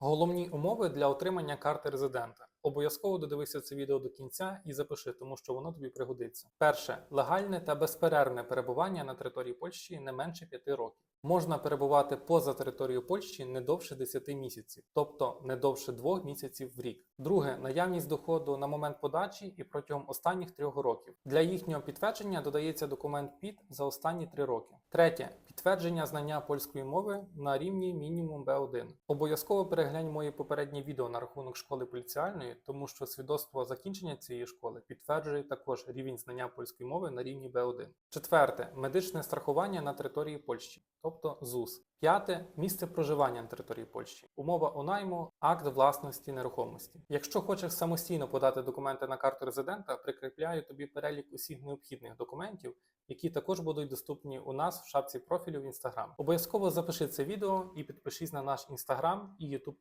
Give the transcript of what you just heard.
Головні умови для отримання карти резидента. Обов'язково додивися це відео до кінця і запиши, тому що воно тобі пригодиться. Перше легальне та безперервне перебування на території Польщі не менше 5 років. Можна перебувати поза територією Польщі не довше 10 місяців, тобто не довше 2 місяців в рік. Друге наявність доходу на момент подачі і протягом останніх 3 років. Для їхнього підтвердження додається документ ПІД за останні 3 роки. Третє підтвердження знання польської мови на рівні мінімум B1. Обов'язково переглянь моє попереднє відео на рахунок школи поліціальної, тому що свідоцтво закінчення цієї школи підтверджує також рівень знання польської мови на рівні B1. Четверте медичне страхування на території Польщі, тобто ЗУС. П'яте місце проживання на території Польщі. Умова онайму, акт власності нерухомості. Якщо хочеш самостійно подати документи на карту резидента, прикріпляю тобі перелік усіх необхідних документів, які також будуть доступні у нас в шапці профілю в інстаграм. Обов'язково запиши це відео і підпишись на наш інстаграм і YouTube